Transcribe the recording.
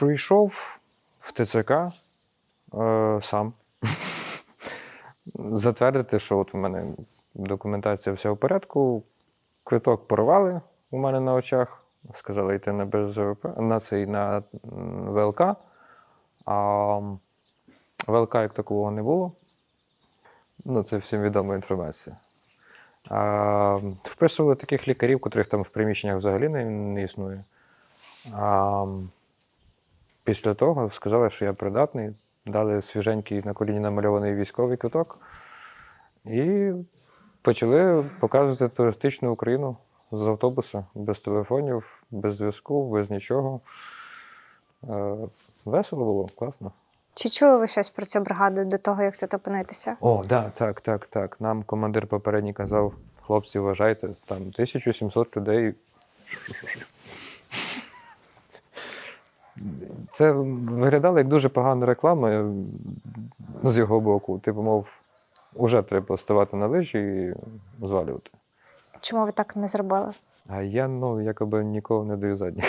прийшов в ТЦК е, сам. Затвердити, що от у мене документація вся в порядку. Квиток порвали у мене на очах. Сказали йти на БЗВП, на цей на ВЛК. А ВЛК як такого не було. Ну, це всім відома інформація. А, вписували таких лікарів, котрих там в приміщеннях взагалі не, не існує. А, після того сказали, що я придатний, дали свіженький на коліні намальований військовий квиток і почали показувати туристичну Україну з автобуса, без телефонів, без зв'язку, без нічого. Е, Весело було, класно. Чи чули ви щось про цю бригаду до того, як тут опинитися? О, да, так, так, так. Нам командир попередній казав, хлопці, вважайте, там 1700 людей. Це виглядало як дуже погана реклама з його боку. Типу, мов, уже треба ставати на лижі і звалювати. Чому ви так не зробили? А я, ну, якоби нікого не даю задніх.